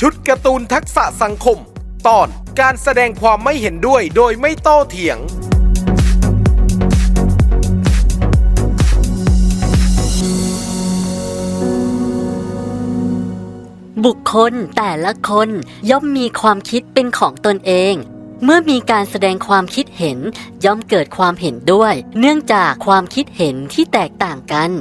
ชุดการ์ตูนทักษะสังคม ตอนการแสดงความไม่เห็นด้วยโดยไม่โต้เถียง บุคคลแต่ละคนย่อมมีความคิดเป็นของตนเอง เมื่อมีการแสดงความคิดเห็นย่อมเกิดความเห็นด้วย เนื่องจากความคิดเห็นที่แตกต่างกัน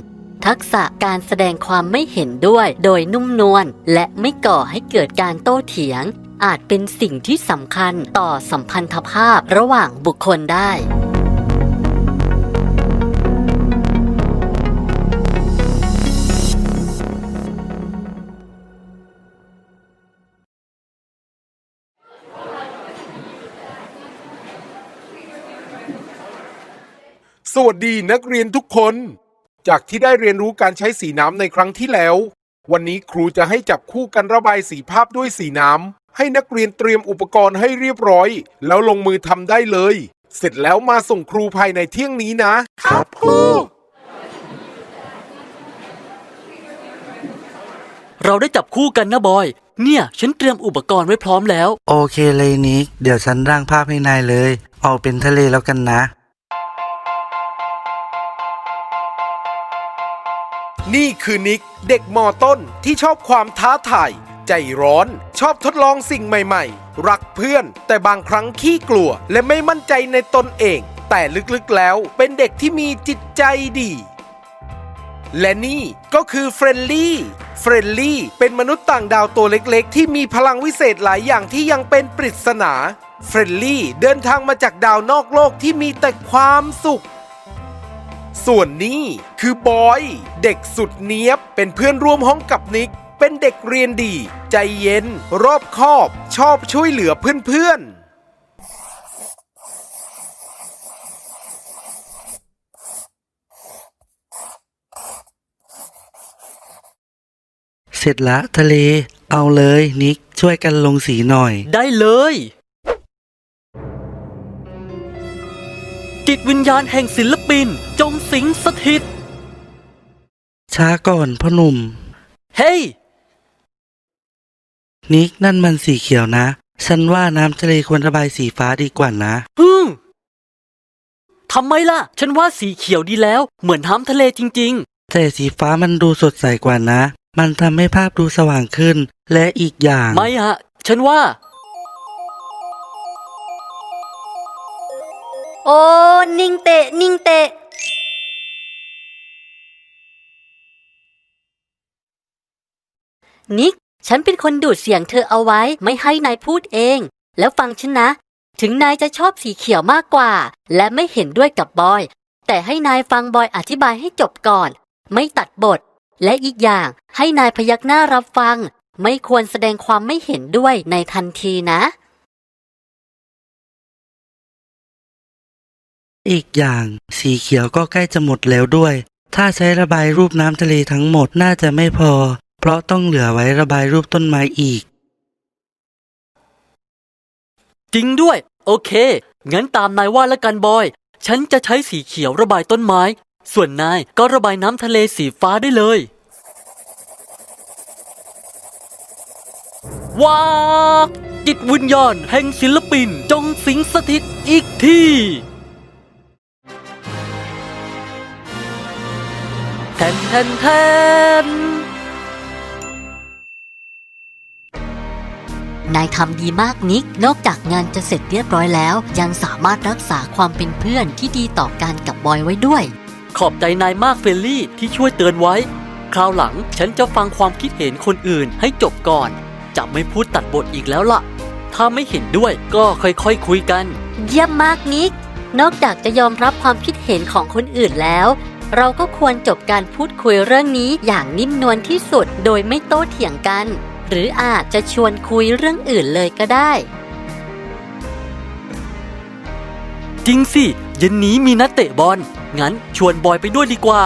ทักษะการแสดงความไม่เห็นด้วย โดยนุ่มนวลและไม่ก่อให้เกิดการโต้เถียง อาจเป็นสิ่งที่สำคัญต่อสัมพันธภาพระหว่างบุคคลได้สวัสดีนักเรียนทุกคน จากที่ได้เรียนรู้การใช้สีน้ำในครั้งที่แล้ว วันนี้ครูจะให้จับคู่กันระบายสีภาพด้วยสีน้ำ ให้นักเรียนเตรียมอุปกรณ์ให้เรียบร้อย แล้วลงมือทำได้เลย เสร็จแล้วมาส่งครูภายในเที่ยงนี้นะ ครับครู เราได้จับคู่กันนะบอย เนี่ย ฉันเตรียมอุปกรณ์ไว้พร้อมแล้ว โอเคเลยนิก เดี๋ยวฉันร่างภาพให้นายเลยเอาเป็นทะเลแล้วกันนะ นี่คือนิกเด็กมอต้นที่ชอบความท้าทาย ใจร้อน ชอบทดลองสิ่งใหม่ๆ รักเพื่อน แต่บางครั้งขี้กลัว และไม่มั่นใจในตนเอง แต่ลึกๆแล้วเป็นเด็กที่มีจิตใจดี และนี่ก็คือเฟรนลี่เฟรนลี่เป็นมนุษย์ต่างดาวตัวเล็กๆ ที่มีพลังวิเศษหลายอย่างที่ยังเป็นปริศนาเฟรนลี่เดินทางมาจากดาวนอกโลกที่มีแต่ความสุข ส่วนนี้คือบอย เด็กสุดเนี้ยบเป็นเพื่อนร่วมห้องกับนิก เป็นเด็กเรียนดี ใจเย็น รอบคอบ ชอบช่วยเหลือเพื่อนๆเสร็จละทะเล เอาเลยนิกช่วยกันลงสีหน่อย ได้เลย จิตวิญญาณแห่งศิลปิน จงสิงสถิต ช้าก่อนพ่อหนุ่ม เฮ้ย นิกนั่นมันสีเขียวนะ ฉันว่าน้ำทะเลควรระบายสีฟ้าดีกว่านะ ฮึมทำไมล่ะ ฉันว่าสีเขียวดีแล้ว เหมือนน้ำทะเลจริง แต่สีฟ้ามันดูสดใสกว่านะ มันทำให้ภาพดูสว่างขึ้น และอีกอย่าง ๆ ไม่ฮะ ฉันว่า โอ้นิ่งเตะ นิ่งเตะ นิก ฉันเป็นคนดูดเสียงเธอเอาไว้ ไม่ให้นายพูดเอง แล้วฟังฉันนะ ถึงนายจะชอบสีเขียวมากกว่า และไม่เห็นด้วยกับบอย แต่ให้นายฟังบอยอธิบายให้จบก่อน ไม่ตัดบท และอีกอย่างให้นายพยักหน้ารับฟัง ไม่ควรแสดงความไม่เห็นด้วยในทันทีนะ อีกอย่าง สีเขียวก็ใกล้จะหมดแล้วด้วย ถ้าใช้ระบายรูปน้ำทะเลทั้งหมดน่าจะไม่พอ เพราะต้องเหลือไว้ระบายรูปต้นไม้อีก จริงด้วย โอเค งั้นตามนายว่าละกันบอย ฉันจะใช้สีเขียวระบายต้นไม้ ส่วนนายก็ระบายน้ำทะเลสีฟ้าได้เลย ว้าจิตวิญญาณแห่งศิลปินจงสิงสถิตอีกที่ ทนแทนแทนนายทำดีมากนิก นอกจากงานจะเสร็จเรียบร้อยแล้ว ยังสามารถรักษาความเป็นเพื่อนที่ดีต่อกันกับบอยไว้ด้วย ขอบใจนายมากเฟลลี่ที่ช่วยเตือนไว้ คราวหลังฉันจะฟังความคิดเห็นคนอื่นให้จบก่อน จะไม่พูดตัดบทอีกแล้วล่ะ ถ้าไม่เห็นด้วยก็ค่อยๆคคุยกัน เยี่ยมมากนิก นอกจากจะยอมรับความคิดเห็นของคนอื่นแล้ว เราก็ควรจบการพูดคุยเรื่องนี้อย่างนิ่มนวลที่สุดโดยไม่โต้เถียงกัน หรืออาจจะชวนคุยเรื่องอื่นเลยก็ได้ จริงสิ เย็นนี้มีนัดเตะบอล งั้นชวนบอยไปด้วยดีกว่า